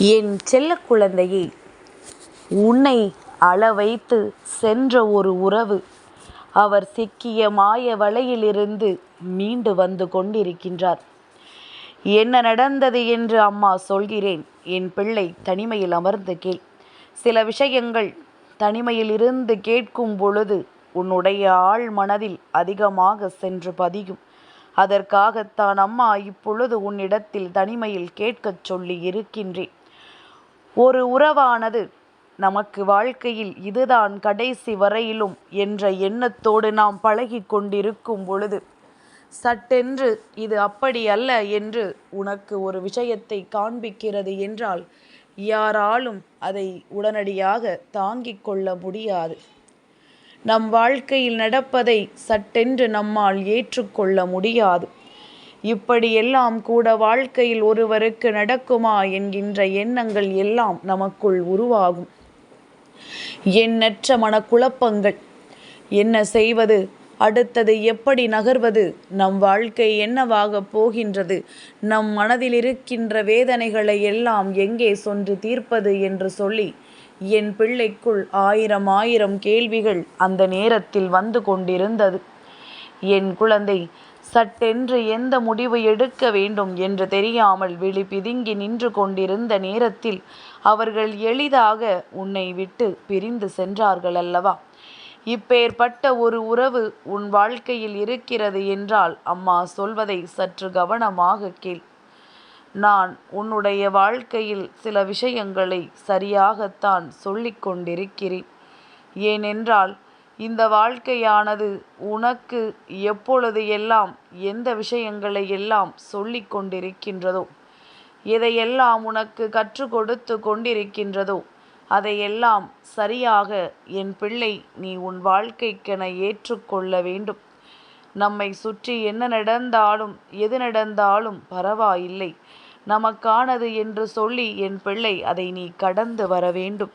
என் செல்ல குழந்தையே உன்னை அளவைத்து சென்ற ஒரு உறவு அவர் சிக்கிய மாய வலையிலிருந்து மீண்டு வந்து கொண்டிருக்கின்றார். என்ன நடந்தது என்று அம்மா சொல்கிறேன். என் பிள்ளை தனிமையில் அமர்ந்து கேள். சில விஷயங்கள் தனிமையில் இருந்து கேட்கும் பொழுது உன்னுடைய ஆழ் மனதில் அதிகமாக சென்று பதியும். அதற்காகத்தான் அம்மா இப்பொழுது உன்னிடத்தில் தனிமையில் கேட்கச் சொல்லி இருக்கின்றேன். ஒரு உறவானது நமக்கு வாழ்க்கையில் இதுதான் கடைசி வரையிலும் என்ற எண்ணத்தோடு நாம் பழகி கொண்டிருக்கும் பொழுது சட்டென்று இது அப்படி அல்ல என்று உனக்கு ஒரு விஷயத்தை காண்பிக்கிறது என்றால் யாராலும் அதை உடனடியாக தாங்கிக் கொள்ள முடியாது. நம் வாழ்க்கையில் நடப்பதை சட்டென்று நம்மால் ஏற்றுக்கொள்ள முடியாது. இப்படியெல்லாம் கூட வாழ்க்கையில் ஒருவருக்கு நடக்குமா என்கின்ற எண்ணங்கள் எல்லாம் நமக்குள் உருவாகும். எண்ணற்ற மனக்குழப்பங்கள். என்ன செய்வது? அடுத்தது எப்படி நகர்வது? நம் வாழ்க்கை என்னவாக போகின்றது? நம் மனதில் இருக்கின்ற வேதனைகளை எல்லாம் எங்கே சொன்று தீர்ப்பது என்று சொல்லி என் பிள்ளைக்குள் ஆயிரம் ஆயிரம் கேள்விகள் அந்த நேரத்தில் வந்து கொண்டிருந்தது. என் குழந்தை சட்டென்று எந்த முடிவு எடுக்க வேண்டும் என்று தெரியாமல் விழி பிதுங்கி நின்று கொண்டிருந்த நேரத்தில் அவர்கள் எளிதாக உன்னை விட்டு பிரிந்து சென்றார்கள் அல்லவா? இப்பேற்பட்ட ஒரு உறவு உன் வாழ்க்கையில் இருக்கிறது என்றால் அம்மா சொல்வதை சற்று கவனமாக கேள். நான் உன்னுடைய வாழ்க்கையில் சில விஷயங்களை சரியாகத்தான் சொல்லிக் கொண்டிருக்கிறேன். ஏனென்றால் இந்த வாழ்க்கையானது உனக்கு எப்பொழுது எல்லாம் எந்த விஷயங்களை எல்லாம் சொல்லி கொண்டிருக்கின்றதோ எதையெல்லாம் உனக்கு கற்றுக் கொடுத்து கொண்டிருக்கின்றதோ அதையெல்லாம் சரியாக என் பிள்ளை நீ உன் வாழ்க்கைக்கென ஏற்றுக்கொள்ள வேண்டும். நம்மை சுற்றி என்ன நடந்தாலும் எது நடந்தாலும் பரவாயில்லை. நமக்கானது என்று சொல்லி என் பிள்ளை அதை நீ கடந்து வர வேண்டும்.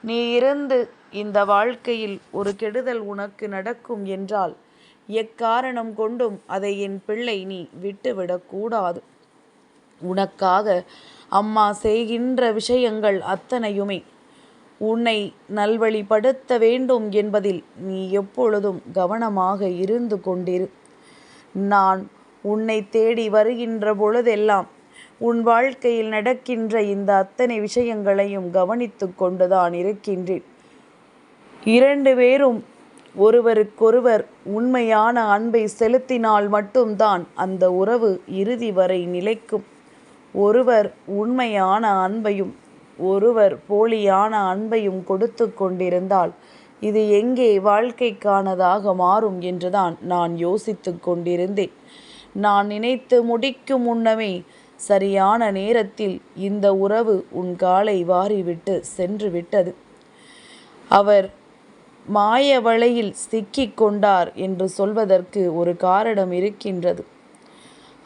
நீ இருந்து இந்த வாழ்க்கையில் ஒரு கெடுதல் உனக்கு நடக்கும் என்றால் எக்காரணம் கொண்டும் அதை என் பிள்ளை நீ விட்டுவிடக்கூடாது உனக்காக அம்மா செய்கின்ற விஷயங்கள் அத்தனையுமே உன்னை நல்வழிப்படுத்த வேண்டும் என்பதில் நீ எப்பொழுதும் கவனமாக இருந்து கொண்டிரு. நான் உன்னை தேடி வருகின்ற பொழுதெல்லாம் உன் வாழ்க்கையில் நடக்கின்ற இந்த அத்தனை விஷயங்களையும் கவனித்து கொண்டுதான் இருக்கின்றேன். இரண்டு பேரும் ஒருவருக்கொருவர் உண்மையான அன்பை செலுத்தினால் மட்டும்தான் அந்த உறவு இறுதி வரை நிலைக்கும். ஒருவர் உண்மையான அன்பையும் ஒருவர் போலியான அன்பையும் கொடுத்து கொண்டிருந்தால் இது எங்கே வாழ்க்கைக்கானதாக மாறும் என்றுதான் நான் யோசித்து கொண்டிருந்தேன். நான் நினைத்து முடிக்கும் முன்னமே சரியான நேரத்தில் இந்த உறவு உன் காலை வாரிவிட்டு சென்று விட்டது அவர் மாய வலையில் சிக்கிக் கொண்டார் என்று சொல்வதற்கு ஒரு காரணம் இருக்கின்றது.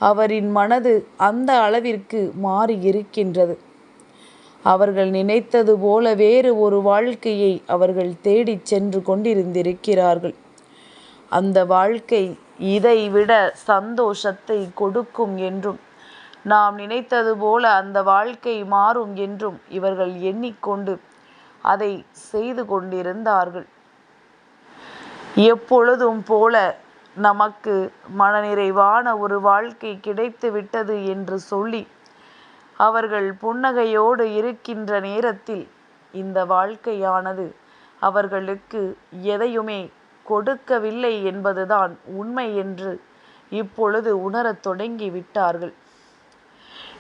அவரின் மனது அந்த அளவிற்கு மாறி இருக்கின்றது. அவர்கள் நினைத்தது போல வேறு ஒரு வாழ்க்கையை அவர்கள் தேடிச் சென்று கொண்டிருந்திருக்கிறார்கள். அந்த வாழ்க்கை இதைவிட சந்தோஷத்தை கொடுக்கும் என்றும் நாம் நினைத்தது போல அந்த வாழ்க்கை மாறும் என்றும் இவர்கள் எண்ணிக்கொண்டு அதை செய்து கொண்டிருந்தார்கள். எப்பொழுதும் போல நமக்கு மனநிறைவான ஒரு வாழ்க்கை கிடைத்து விட்டது என்று சொல்லி அவர்கள் புன்னகையோடு இருக்கின்ற நேரத்தில் இந்த வாழ்க்கையானது அவர்களுக்கு எதையுமே கொடுக்கவில்லை என்பதுதான் உண்மை என்று இப்பொழுது உணரத் தொடங்கி விட்டார்கள்.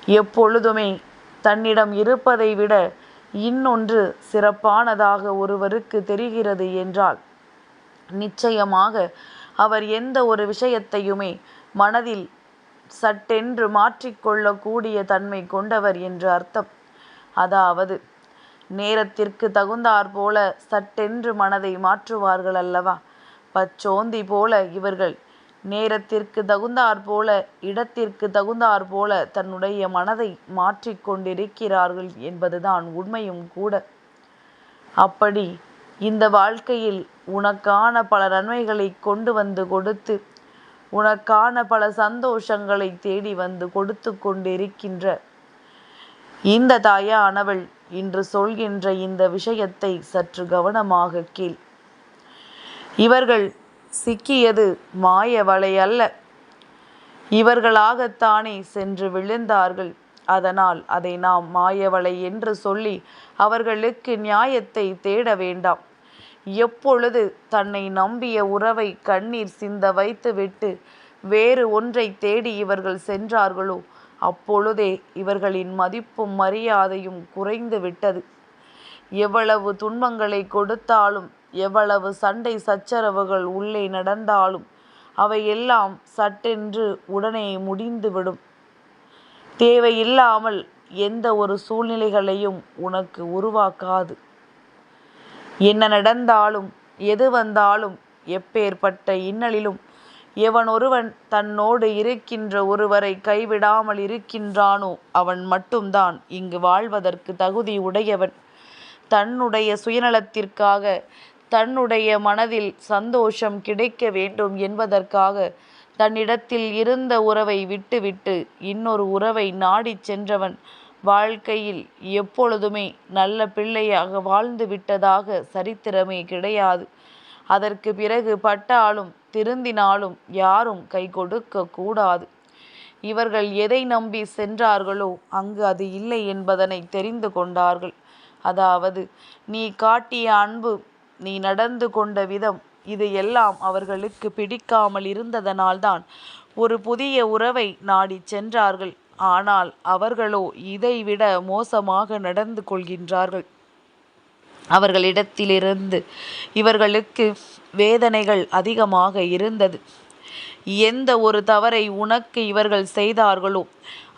எப்பொழுதுமே தன்னிடம் இருப்பதை விட இன்னொன்று சிறப்பானதாக ஒருவருக்கு தெரிகிறது என்றால் நிச்சயமாக அவர் எந்த ஒரு விஷயத்தையுமே மனதில் சட்டென்று மாற்றிக்கொள்ளக்கூடிய தன்மை கொண்டவர் என்று அர்த்தம். அதாவது நேரத்திற்கு தகுந்தாற் போல சட்டென்று மனதை மாற்றுவார்கள் அல்லவா பச்சோந்தி போல இவர்கள் நேரத்திற்கு தகுந்தாற்போல இடத்திற்கு தகுந்தாற் போல தன்னுடைய மனதை மாற்றிக்கொண்டிருக்கிறார்கள் என்பதுதான் உண்மையும் கூட. அப்படி இந்த வாழ்க்கையில் உனக்கான பல நன்மைகளை கொண்டு வந்து கொடுத்து உனக்கான பல சந்தோஷங்களை தேடி வந்து கொடுத்து கொண்டிருக்கின்ற இந்த தாயானவள் இன்று சொல்கின்ற இந்த விஷயத்தை சற்று கவனமாக கேள். இவர்கள் சிக்கியது மாய வலை அல்ல இவர்களாகத்தானே சென்று விழுந்தார்கள். அதனால் அதை நாம் மாயவலை என்று சொல்லி அவர்களுக்கு நியாயத்தை தேட வேண்டாம். எப்பொழுது தன்னை நம்பிய உறவை கண்ணீர் சிந்த வைத்துவிட்டு வேறு ஒன்றை தேடி இவர்கள் சென்றார்களோ அப்பொழுதே இவர்களின் மதிப்பும் மரியாதையும் குறைந்து விட்டது எவ்வளவு துன்பங்களை கொடுத்தாலும் எவ்வளவு சண்டை சச்சரவுகள் உள்ளே நடந்தாலும் அவையெல்லாம் சட்டென்று உடனே முடிந்துவிடும். தேவையில்லாமல் எந்த ஒரு சூழ்நிலைகளையும் உனக்கு உருவாக்காது. என்ன நடந்தாலும் எது வந்தாலும் எப்பேற்பட்ட இன்னலிலும் எவன் ஒருவன் தன்னோடு இருக்கின்ற ஒருவரை கைவிடாமல் இருக்கின்றானோ அவன் மட்டும்தான் இங்கு வாழ்வதற்கு தகுதி உடையவன். தன்னுடைய சுயநலத்திற்காக தன்னுடைய மனதில் சந்தோஷம் கிடைக்க வேண்டும் என்பதற்காக தன்னிடத்தில் இருந்த உறவை விட்டுவிட்டு இன்னொரு உறவை நாடிச் சென்றவன் வாழ்க்கையில் எப்பொழுதுமே நல்ல பிள்ளையாக வாழ்ந்து விட்டதாக சரித்திரமே கிடையாது. அதற்கு பிறகு பட்டாலும் திருந்தினாலும் யாரும் கை கொடுக்க கூடாது. இவர்கள் எதை நம்பி சென்றார்களோ அங்கு அது இல்லை என்பதனை தெரிந்து கொண்டார்கள். அதாவது நீ காட்டிய அன்பு நீ நடந்து கொண்ட விதம் இது எல்லாம் அவர்களுக்கு பிடிக்காமல் இருந்ததனால்தான் ஒரு புதிய உறவை நாடி சென்றார்கள். ஆனால் அவர்களோ இதைவிட மோசமாக நடந்து கொள்கின்றார்கள். அவர்களிடத்திலிருந்து இவர்களுக்கு வேதனைகள் அதிகமாக இருந்தது. எந்த ஒரு தவறை உனக்கு இவர்கள் செய்தார்களோ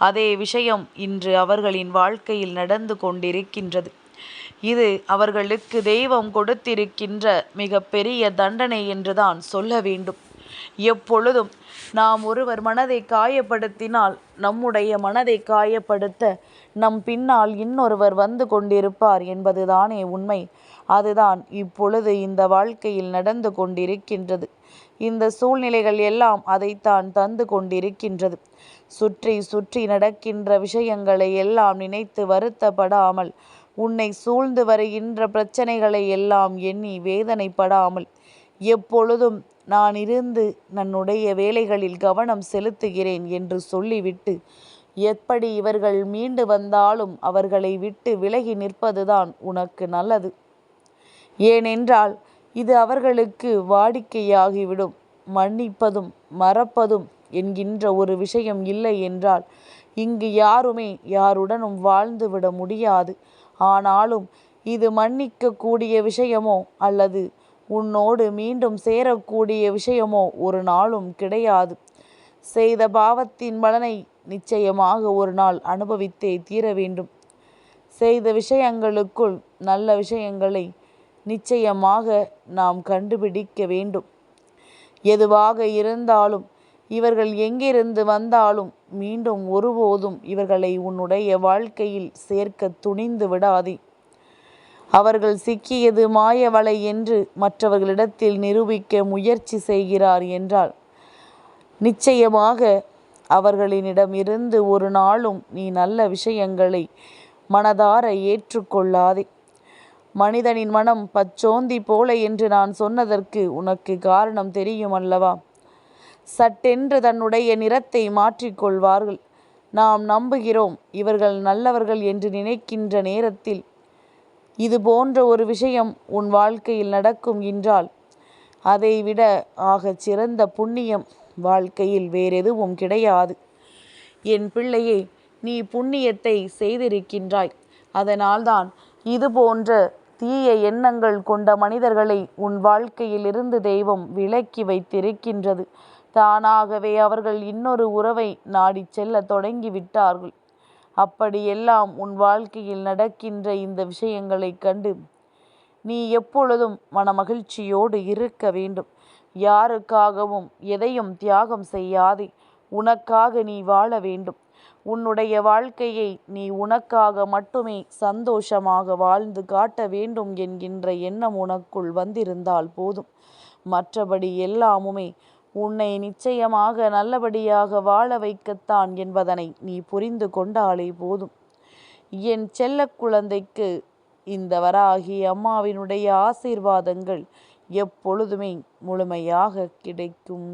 அதே விஷயம் இன்று அவர்களின் வாழ்க்கையில் நடந்து கொண்டிருக்கின்றது. இது அவர்களுக்கு தெய்வம் கொடுத்திருக்கின்ற மிக பெரிய தண்டனை என்றுதான் சொல்ல வேண்டும். எப்பொழுதும் நாம் ஒருவர் மனதை காயப்படுத்தினால் நம்முடைய மனதை காயப்படுத்த நம் பின்னால் இன்னொருவர் வந்து கொண்டிருப்பார் என்பதுதானே உண்மை. அதுதான் இப்பொழுது இந்த வாழ்க்கையில் நடந்து கொண்டிருக்கின்றது. இந்த சூழ்நிலைகள் எல்லாம் அதைத்தான் தந்து கொண்டிருக்கின்றது. சுற்றி சுற்றி நடக்கின்ற விஷயங்களை எல்லாம் நினைத்து வருத்தப்படாமல் உன்னை சூழ்ந்து வருகின்ற பிரச்சனைகளை எல்லாம் எண்ணி வேதனைப்படாமல் எப்பொழுதும் நான் இருந்து நன்னுடைய வேலைகளில் கவனம் செலுத்துகிறேன் என்று சொல்லிவிட்டு எப்படி இவர்கள் மீண்டு வந்தாலும் அவர்களை விட்டு விலகி நிற்பதுதான் உனக்கு நல்லது. ஏனென்றால் இது அவர்களுக்கு வாடிக்கையாகிவிடும். மன்னிப்பதும் மறப்பதும் என்கின்ற ஒரு விஷயம் இல்லை என்றால் இங்கு யாருமே யாருடனும் வாழ்ந்துவிட முடியாது. ஆனாலும் இது மன்னிக்கக்கூடிய விஷயமோ அல்லது உன்னோடு மீண்டும் சேரக்கூடிய விஷயமோ ஒரு நாளும் கிடையாது. செய்த பாவத்தின் பலனை நிச்சயமாக ஒரு நாள் அனுபவித்தே தீர வேண்டும். செய்த விஷயங்களுக்குள் நல்ல விஷயங்களை நிச்சயமாக நாம் கண்டுபிடிக்க வேண்டும். எதுவாக இருந்தாலும் இவர்கள் எங்கிருந்து வந்தாலும் மீண்டும் ஒருபோதும் இவர்களை உன்னுடைய வாழ்க்கையில் சேர்க்க துணிந்து விடாதே. அவர்கள் சிக்கியது மாயவலை என்று மற்றவர்களிடத்தில் நிரூபிக்க முயற்சி செய்கிறார் என்றால் நிச்சயமாக அவர்களினிடமிருந்து ஒரு நாளும் நீ நல்ல விஷயங்களை மனதார ஏற்றுக்கொள்ளாதே. மனிதனின் மனம் பச்சோந்தி போல என்று நான் சொன்னதற்கு உனக்கு காரணம் தெரியும் அல்லவா? சட்டென்று தன்னுடைய நிறத்தை மாற்றிக்கொள்வார்கள். நாம் நம்புகிறோம் இவர்கள் நல்லவர்கள் என்று நினைக்கின்ற நேரத்தில் இது போன்ற ஒரு விஷயம் உன் வாழ்க்கையில் நடக்கும் என்றால் அதைவிட ஆகச் சிறந்த புண்ணியம் வாழ்க்கையில் வேறெதுவும் கிடையாது. என் பிள்ளையே நீ புண்ணியத்தை செய்திருக்கின்றாய். அதனால்தான் இது போன்ற தீய எண்ணங்கள் கொண்ட மனிதர்களை உன் வாழ்க்கையில் இருந்து தெய்வம் விலக்கி வைத்திருக்கின்றது. தானாகவே அவர்கள் இன்னொரு உறவை நாடிச் செல்ல தொடங்கிவிட்டார்கள் அப்படியெல்லாம் உன் வாழ்க்கையில் நடக்கின்ற இந்த விஷயங்களைக் கண்டு நீ எப்பொழுதும் மனமகிழ்ச்சியோடு இருக்க வேண்டும். யாருக்காகவும் எதையும் தியாகம் செய்யாதே. உனக்காக நீ வாழ வேண்டும். உன்னுடைய வாழ்க்கையை நீ உனக்காக மட்டுமே சந்தோஷமாக வாழ்ந்து காட்ட வேண்டும் என்கின்ற எண்ணம் உனக்குள் வந்திருந்தால் போதும். மற்றபடி எல்லாமுமே உன்னை நிச்சயமாக நல்லபடியாக வாழ வைக்கத்தான் என்பதனை நீ புரிந்து கொண்டாலே போதும். என் செல்லக் குழந்தைக்கு இந்த வராகி அம்மாவினுடைய ஆசீர்வாதங்கள் எப்பொழுதுமே முழுமையாக கிடைக்கும்.